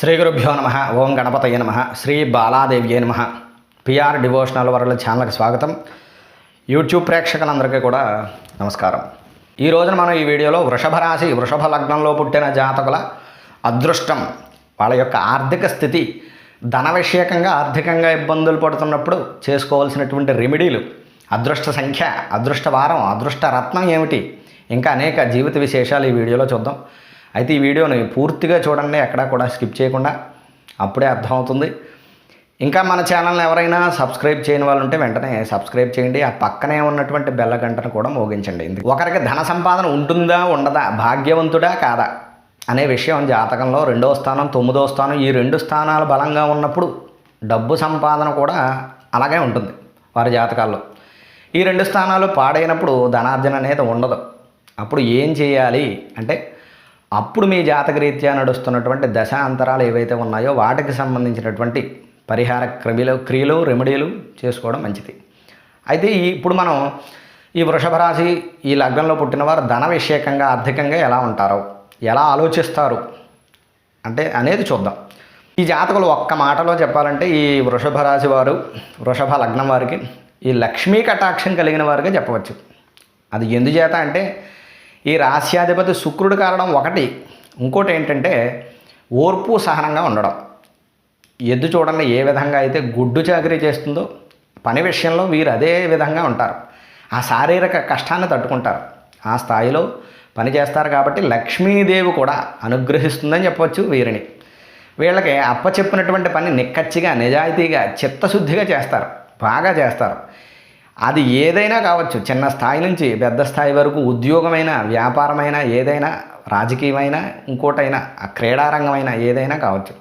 శ్రీ గురుభ్యో నమ ఓం గణపతయ నమ శ్రీ బాలాదేవ్యే నమ. పిఆర్ డివోషనల్ వరల్డ్ ఛానల్కి స్వాగతం. యూట్యూబ్ ప్రేక్షకులందరికీ కూడా నమస్కారం. ఈ రోజున మనం ఈ వీడియోలో వృషభ రాశి వృషభ లగ్నంలో పుట్టిన జాతకుల అదృష్టం వాళ్ళ యొక్క ఆర్థిక స్థితి ధన విషయకంగా ఆర్థికంగా ఇబ్బందులు పడుతున్నప్పుడు చేసుకోవాల్సినటువంటి రెమెడీలు అదృష్ట సంఖ్య అదృష్ట వారం అదృష్ట రత్నం ఏమిటి ఇంకా అనేక జీవిత విశేషాలు ఈ వీడియోలో చూద్దాం. అయితే ఈ వీడియోని పూర్తిగా చూడండి ఎక్కడా కూడా స్కిప్ చేయకుండా అప్పుడే అర్థమవుతుంది. ఇంకా మన ఛానల్ని ఎవరైనా సబ్స్క్రైబ్ చేయని వాళ్ళు ఉంటే వెంటనే సబ్స్క్రైబ్ చేయండి. ఆ పక్కనే ఉన్నటువంటి బెల్ల గంటను కూడా మోగించండి. ఒకరికి ధన సంపాదన ఉంటుందా ఉండదా భాగ్యవంతుడా కాదా అనే విషయం జాతకంలో రెండో స్థానం తొమ్మిదో స్థానం ఈ రెండు స్థానాలు బలంగా ఉన్నప్పుడు డబ్బు సంపాదన కూడా అలాగే ఉంటుంది వారి జాతకాల్లో. ఈ రెండు స్థానాలు పాడైనప్పుడు ధనార్జన అనేది ఉండదు. అప్పుడు ఏం చేయాలి అంటే అప్పుడు మీ జాతకరీత్యా నడుస్తున్నటువంటి దశ అంతరాలు ఏవైతే ఉన్నాయో వాటికి సంబంధించినటువంటి పరిహార క్రమిలు క్రియలు రెమెడీలు చేసుకోవడం మంచిది. అయితే ఈ ఇప్పుడు మనం ఈ వృషభ రాశి ఈ లగ్నంలో పుట్టిన వారు ధన విషయకంగా ఆర్థికంగా ఎలా ఉంటారో ఎలా ఆలోచిస్తారు అంటే అనేది చూద్దాం. ఈ జాతకులు ఒక్క మాటలో చెప్పాలంటే ఈ వృషభ రాశి వారు వృషభ లగ్నం వారికి ఈ లక్ష్మీ కటాక్షం కలిగిన వారుగా చెప్పవచ్చు. అది ఎందుచేత అంటే ఈ రాశ్యాధిపతి శుక్రుడు కారణం ఒకటి. ఇంకోటి ఏంటంటే ఓర్పు సహనంగా ఉండడం. ఎద్దు చూడండి ఏ విధంగా అయితే గుడ్డు చాకరీ చేస్తుందో పని విషయంలో వీరు అదే విధంగా ఉంటారు. ఆ శారీరక కష్టాన్ని తట్టుకుంటారు. ఆ స్థాయిలో పని చేస్తారు కాబట్టి లక్ష్మీదేవి కూడా అనుగ్రహిస్తుందని చెప్పవచ్చు వీరిని. వీళ్ళకి అప్ప చెప్పినటువంటి పని నిక్కచ్చిగా నిజాయితీగా చిత్తశుద్ధిగా చేస్తారు. బాగా చేస్తారు. అది ఏదైనా కావచ్చు చిన్న స్థాయి నుంచి పెద్ద స్థాయి వరకు ఉద్యోగమైన వ్యాపారమైన ఏదైనా రాజకీయమైన ఇంకోటైనా ఆ క్రీడారంగమైన ఏదైనా కావచ్చు.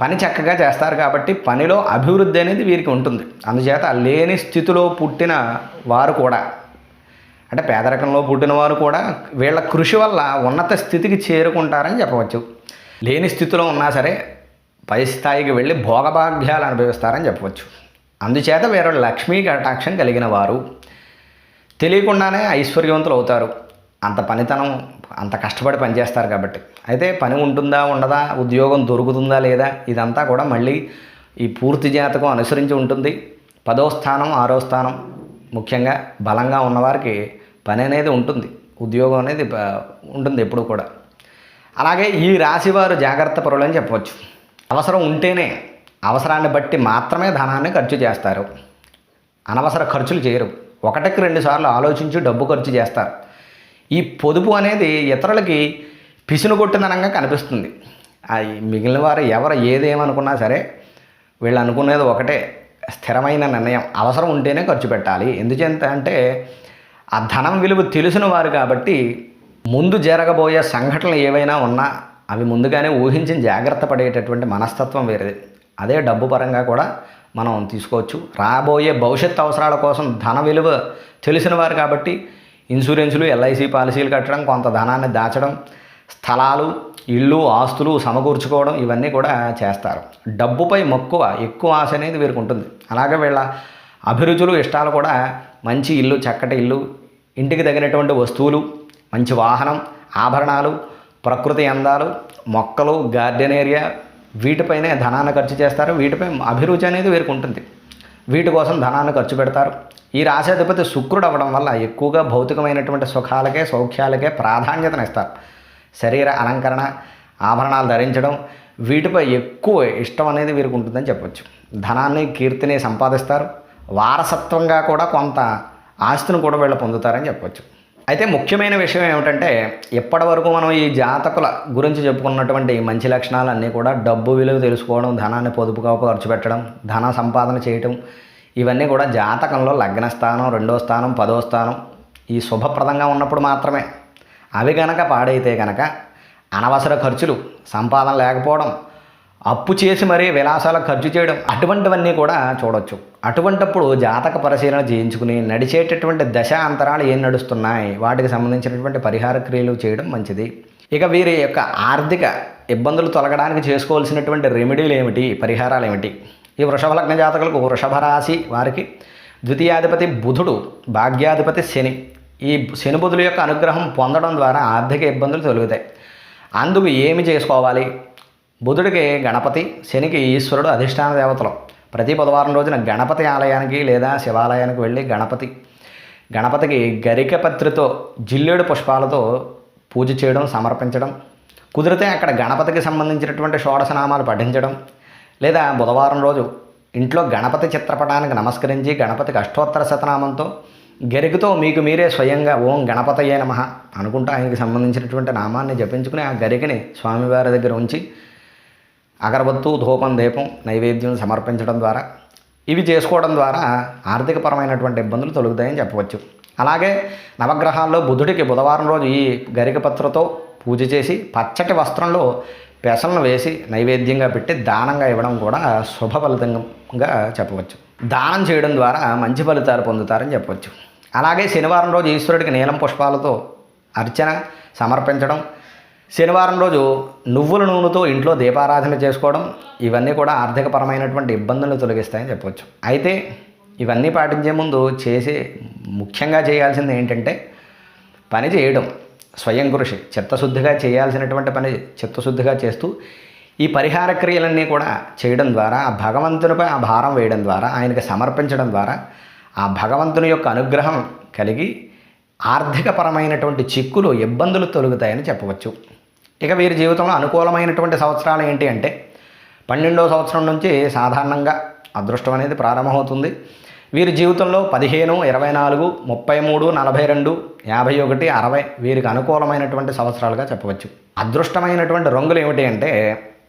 పని చక్కగా చేస్తారు కాబట్టి పనిలో అభివృద్ధి అనేది వీరికి ఉంటుంది. అందుచేత లేని స్థితిలో పుట్టిన వారు కూడా అంటే పేదరికంలో పుట్టిన వారు కూడా వీళ్ళ కృషి వల్ల ఉన్నత స్థితికి చేరుకుంటారని చెప్పవచ్చు. లేని స్థితిలో ఉన్నా సరే పై స్థాయికి వెళ్ళి భోగభాగ్యాలు అనుభవిస్తారని చెప్పవచ్చు. అందుచేత వీరు లక్ష్మీ కటాక్షం కలిగిన వారు. తెలియకుండానే ఐశ్వర్యవంతులు అవుతారు. అంత పనితనం అంత కష్టపడి పనిచేస్తారు కాబట్టి. అయితే పని ఉంటుందా ఉండదా ఉద్యోగం దొరుకుతుందా లేదా ఇదంతా కూడా మళ్ళీ ఈ పూర్తి జాతకం అనుసరించి ఉంటుంది. పదో స్థానం ఆరో స్థానం ముఖ్యంగా బలంగా ఉన్నవారికి పని అనేది ఉంటుంది. ఉద్యోగం అనేది ఉంటుంది ఎప్పుడు కూడా. అలాగే ఈ రాశివారు జాగ్రత్త పరులని చెప్పవచ్చు. అవసరం ఉంటేనే అవసరాన్ని బట్టి మాత్రమే ధనాన్ని ఖర్చు చేస్తారు. అనవసర ఖర్చులు చేయరు. ఒకటికి రెండు సార్లు ఆలోచించి డబ్బు ఖర్చు చేస్తారు. ఈ పొదుపు అనేది ఇతరులకి పిసును కొట్టిదనంగా కనిపిస్తుంది. ఆ మిగిలిన వారు ఎవరు ఏదేమనుకున్నా సరే వీళ్ళు అనుకునేది ఒకటే స్థిరమైన నిర్ణయం అవసరం ఉంటేనే ఖర్చు పెట్టాలి. ఎందుచేత అంటే ఆ ధనం విలువ తెలిసిన వారు కాబట్టి ముందు జరగబోయే సంఘటనలు ఏవైనా ఉన్నా అవి ముందుగానే ఊహించి జాగ్రత్త పడేటటువంటి మనస్తత్వం వేరేది. అదే డబ్బు పరంగా కూడా మనం తీసుకోవచ్చు. రాబోయే భవిష్యత్ అవసరాల కోసం ధన విలువ తెలిసిన వారు కాబట్టి ఇన్సూరెన్సులు ఎల్ఐసి పాలసీలు కట్టడం కొంత ధనాన్ని దాచడం స్థలాలు ఇళ్ళు ఆస్తులు సమకూర్చుకోవడం ఇవన్నీ కూడా చేస్తారు. డబ్బుపై మక్కువ ఎక్కువ ఆశ అనేది వీరికి ఉంటుంది. అలాగే వీళ్ళ అభిరుచులు ఇష్టాలు కూడా మంచి ఇల్లు చక్కటి ఇల్లు ఇంటికి తగినటువంటి వస్తువులు మంచి వాహనం ఆభరణాలు ప్రకృతి అందాలు మొక్కలు గార్డెన్ ఏరియా వీటిపైనే ధనాన్ని ఖర్చు చేస్తారు. వీటిపై అభిరుచి అనేది వీరికి ఉంటుంది. వీటి కోసం ధనాన్ని ఖర్చు పెడతారు. ఈ రాశాధిపతి శుక్రుడు అవ్వడం వల్ల ఎక్కువగా భౌతికమైనటువంటి సుఖాలకే సౌఖ్యాలకే ప్రాధాన్యతను ఇస్తారు. శరీర అలంకరణ ఆభరణాలు ధరించడం వీటిపై ఎక్కువ ఇష్టం అనేది వీరికి ఉంటుందని చెప్పొచ్చు. ధనాన్ని కీర్తిని సంపాదిస్తారు. వారసత్వంగా కూడా కొంత ఆస్తిని కూడా వీళ్ళు పొందుతారని చెప్పొచ్చు. అయితే ముఖ్యమైన విషయం ఏమిటంటే ఎప్పటి వరకు మనం ఈ జాతకుల గురించి చెప్పుకున్నటువంటి మంచి లక్షణాలు అన్నీ కూడా డబ్బు విలువ తెలుసుకోవడం ధనాన్ని పొదుపుగా ఖర్చు పెట్టడం ధన సంపాదన చేయటం ఇవన్నీ కూడా జాతకంలో లగ్న స్థానం రెండో స్థానం పదో స్థానం ఈ శుభప్రదంగా ఉన్నప్పుడు మాత్రమే. అవి గనక పాడైతే గనక అనవసర ఖర్చులు సంపాదన లేకపోవడం అప్పు చేసి మరీ విలాసాలకు ఖర్చు చేయడం అటువంటివన్నీ కూడా చూడొచ్చు. అటువంటప్పుడు జాతక పరిశీలన చేయించుకుని నడిచేటటువంటి దశ అంతరాలు ఏం నడుస్తున్నాయి? వాటికి సంబంధించినటువంటి పరిహార క్రియలు చేయడం మంచిది. ఇక వీరి యొక్క ఆర్థిక ఇబ్బందులు తొలగడానికి చేసుకోవాల్సినటువంటి రెమెడీలు ఏమిటి? పరిహారాలు ఏమిటి? ఈ వృషభ లగ్న జాతకులకు వృషభ రాశి వారికి ద్వితీయాధిపతి బుధుడు భాగ్యాధిపతి శని. ఈ శని బుధుల యొక్క అనుగ్రహం పొందడం ద్వారా ఆర్థిక ఇబ్బందులు తొలుగుతాయి. అందుకు ఏమి చేసుకోవాలి? బుధుడికి గణపతి శనికి ఈశ్వరుడు అధిష్టాన దేవతలు. ప్రతి బుధవారం రోజున గణపతి ఆలయానికి లేదా శివాలయానికి వెళ్ళి గణపతి గణపతికి గరిక పత్రితో జిల్లేడు పుష్పాలతో పూజ చేయడం సమర్పించడం కుదిరితే అక్కడ గణపతికి సంబంధించినటువంటి షోడశనామాలు పఠించడం లేదా బుధవారం రోజు ఇంట్లో గణపతి చిత్రపటానికి నమస్కరించి గణపతికి అష్టోత్తర శతనామంతో గరికతో మీకు మీరే స్వయంగా ఓం గణపతయ్యే నమ అనుకుంటూ ఆయనకి సంబంధించినటువంటి నామాన్ని జపించుకుని ఆ గరికని స్వామివారి దగ్గర ఉంచి అగరబత్తు ధూపం దీపం నైవేద్యం సమర్పించడం ద్వారా ఇవి చేసుకోవడం ద్వారా ఆర్థికపరమైనటువంటి ఇబ్బందులు తొలగుతాయని చెప్పవచ్చు. అలాగే నవగ్రహాల్లో బుధుడికి బుధవారం రోజు ఈ గరికపత్రతో పూజ చేసి పచ్చటి వస్త్రంలో పెసలను వేసి నైవేద్యంగా పెట్టి దానంగా ఇవ్వడం కూడా శుభ ఫలితంగా చెప్పవచ్చు. దానం చేయడం ద్వారా మంచి ఫలితాలు పొందుతారని చెప్పవచ్చు. అలాగే శనివారం రోజు ఈశ్వరుడికి నీలం పుష్పాలతో అర్చన సమర్పించడం శనివారం రోజు నువ్వుల నూనెతో ఇంట్లో దీపారాధన చేసుకోవడం ఇవన్నీ కూడా ఆర్థికపరమైనటువంటి ఇబ్బందులు తొలగిస్తాయని చెప్పవచ్చు. అయితే ఇవన్నీ పాటించే ముందు చేసే ముఖ్యంగా చేయాల్సింది ఏంటంటే పని చేయడం. స్వయం కృషి చిత్తశుద్ధిగా చేయాల్సినటువంటి పని చిత్తశుద్ధిగా చేస్తూ ఈ పరిహార క్రియలన్నీ కూడా చేయడం ద్వారా ఆ భగవంతునిపై ఆ భారం వేయడం ద్వారా ఆయనకి సమర్పించడం ద్వారా ఆ భగవంతుని యొక్క అనుగ్రహం కలిగి ఆర్థికపరమైనటువంటి చిక్కులు ఇబ్బందులు తొలుగుతాయని చెప్పవచ్చు. ఇక వీరి జీవితంలో అనుకూలమైనటువంటి సంవత్సరాలు ఏంటి అంటే పన్నెండవ సంవత్సరం నుంచి సాధారణంగా అదృష్టం అనేది ప్రారంభమవుతుంది. వీరి జీవితంలో పదిహేను ఇరవై నాలుగు ముప్పై మూడు నలభై రెండు యాభై ఒకటి అరవై వీరికి అనుకూలమైనటువంటి సంవత్సరాలుగా చెప్పవచ్చు. అదృష్టమైనటువంటి రంగులు ఏమిటి అంటే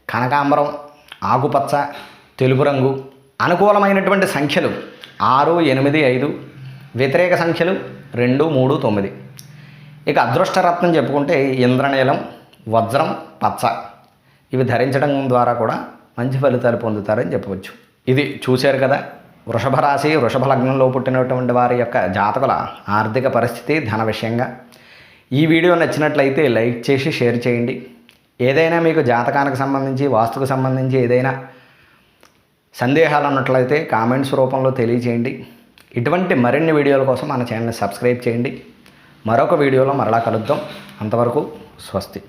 కనకాంబరం ఆకుపచ్చ తెలుపు రంగు. అనుకూలమైనటువంటి సంఖ్యలు ఆరు ఎనిమిది ఐదు. వ్యతిరేక సంఖ్యలు రెండు మూడు తొమ్మిది. ఇక అదృష్టరత్నం చెప్పుకుంటే ఇంద్రనీలం వజ్రం పచ్చ. ఇవి ధరించడం ద్వారా కూడా మంచి ఫలితాలు పొందుతారని చెప్పవచ్చు. ఇది చూశారు కదా? వృషభ రాశి వృషభ లగ్నంలో పుట్టినటువంటి వారి యొక్క జాతకుల ఆర్థిక పరిస్థితి ధన విషయంగా. ఈ వీడియో నచ్చినట్లయితే లైక్ చేసి షేర్ చేయండి. ఏదైనా మీకు జాతకానికి సంబంధించి వాస్తుకు సంబంధించి ఏదైనా సందేహాలు ఉన్నట్లయితే కామెంట్స్ రూపంలో తెలియచేయండి. ఇటువంటి మరిన్ని వీడియోల కోసం మన ఛానల్ని సబ్స్క్రైబ్ చేయండి. మరొక వీడియోలో మరలా కలుద్దాం. అంతవరకు స్వస్తి.